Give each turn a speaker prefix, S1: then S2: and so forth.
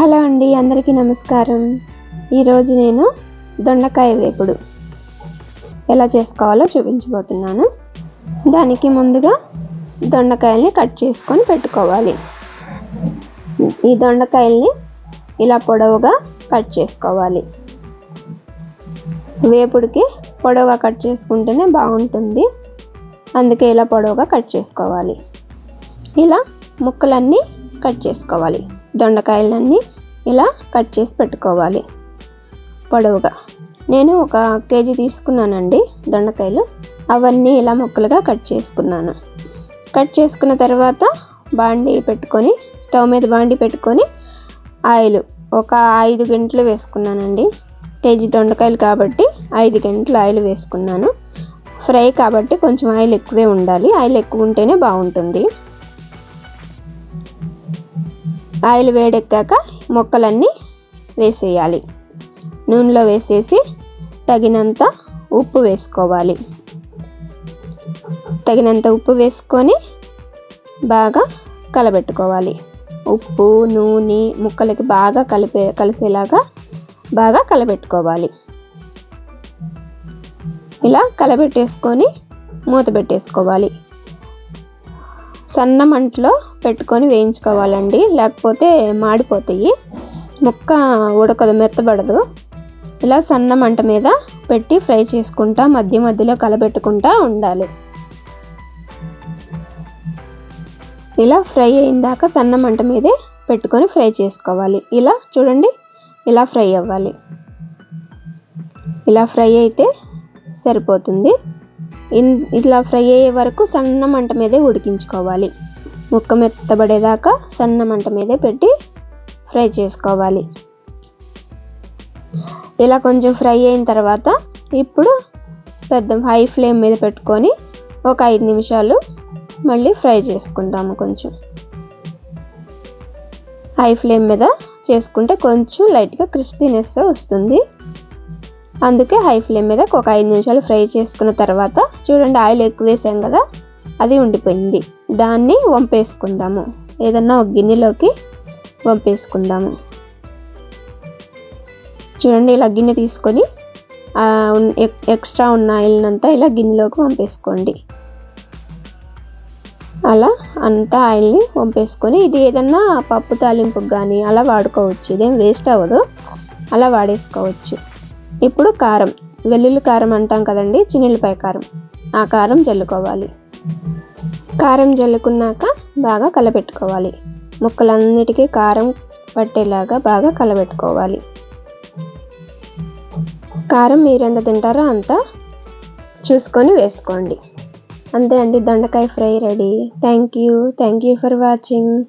S1: Hello అండి అందరికీ నమస్కారం. ఈరోజు నేను దొండకాయ వేపుడు ఎలా చేసుకోవాలో చూపించబోతున్నాను. దానికి ముందుగా దొండకాయల్ని కట్ చేసుకొని పెట్టుకోవాలి. ఈ దొండకాయల్ని ఇలా పొడవుగా కట్ చేసుకోవాలి. వేపుడికి పొడవుగా కట్ చేసుకుంటేనే బాగుంటుంది. అందుకే ఇలా పొడవుగా కట్ చేసుకోవాలి. ఇలా ముక్కలన్నీ కట్ చేసుకోవాలి. దొండకాయలన్నీ ఇలా కట్ చేసి పెట్టుకోవాలి. పొడవుగా. నేను ఒక కేజీ తీసుకున్నానండి దొండకాయలు. అవన్నీ ఇలా ముక్కలుగా కట్ చేసుకున్నాను. కట్ చేసుకున్న తర్వాత బాండి పెట్టుకొని స్టవ్ మీద బాండి పెట్టుకొని ఆయిల్. ఒక ఐదు గంటలు వేసుకున్నానండి. కేజీ దొండకాయలు కాబట్టి ఐదు గంటలు ఆయిల్ వేసుకున్నాను. ఫ్రై కాబట్టి కొంచెం ఆయిల్ ఎక్కువే ఉండాలి. ఆయిల్ ఎక్కువ ఉంటేనే బాగుంటుంది. ఆయిల్ వేడెక్కాక మొక్కలన్నీ వేసేయాలి. నూనెలో వేసేసి తగినంత ఉప్పు వేసుకోవాలి. తగినంత ఉప్పు వేసుకొని బాగా కలబెట్టుకోవాలి. ఉప్పు నూనె ముక్కలకి బాగా కలిపే కలిసేలాగా బాగా కలబెట్టుకోవాలి. ఇలా కలబెట్టేసుకొని మూత పెట్టేసుకోవాలి. సన్న మంటలో పెట్టుకొని వేయించుకోవాలండి. లేకపోతే మాడిపోతాయి. ముక్క ఉడకదు మెత్తబడదు. ఇలా సన్న మంట మీద పెట్టి ఫ్రై చేసుకుంటా మధ్య మధ్యలో కలబెట్టుకుంటా ఉండాలి. ఇలా ఫ్రై అయిందాక సన్న మంట మీదే పెట్టుకొని ఫ్రై చేసుకోవాలి. ఇలా చూడండి ఇలా ఫ్రై అవ్వాలి. ఇలా ఫ్రై అయితే సరిపోతుంది. ఇలా ఫ్రై అయ్యే వరకు సన్న మంట మీదే ఉడికించుకోవాలి. ముక్క మెత్తబడేదాకా సన్న మంట మీదే పెట్టి ఫ్రై చేసుకోవాలి. ఇలా కొంచెం ఫ్రై అయిన తర్వాత ఇప్పుడు పెద్ద హై ఫ్లేమ్ మీద పెట్టుకొని ఒక ఐదు నిమిషాలు మళ్ళీ ఫ్రై చేసుకుందాము కొంచెం. హై ఫ్లేమ్ మీద చేసుకుంటే కొంచెం లైట్గా క్రిస్పీనెస్ వస్తుంది. అందుకే హై ఫ్లేమ్ మీద ఒక ఐదు నిమిషాలు ఫ్రై చేసుకున్న తర్వాత చూడండి ఆయిల్ ఎక్కువ వేసాం కదా అది ఉండిపోయింది. దాన్ని వంపేసుకుందాము. ఏదన్నా ఒక గిన్నెలోకి వంపేసుకుందాము. చూడండి ఇలా గిన్నె తీసుకొని ఎక్స్ట్రా ఉన్న ఆయిల్ అంతా ఇలా గిన్నెలోకి వంపేసుకోండి. అలా అంతా ఆయిల్ని వంపేసుకొని ఇది ఏదన్నా పప్పు తాలింపు కానీ అలా వాడుకోవచ్చు. ఇదేం వేస్ట్ అవ్వదు. అలా వాడేసుకోవచ్చు. ఇప్పుడు కారం. వెల్లుల్లి కారం అంటాం కదండి చిన్నెల్లిపాయ కారం. ఆ కారం చల్లుకోవాలి. కారం జల్లుకున్నాక బాగా కలపెట్టుకోవాలి ముక్కలన్నిటికీ కారం పట్టేలాగా బాగా కలబెట్టుకోవాలి. కారం మీరు ఎంత తింటారో అంత చూసుకొని వేసుకోండి. అంతే అండి దొండకాయ fry ready. Thank you thank you for watching.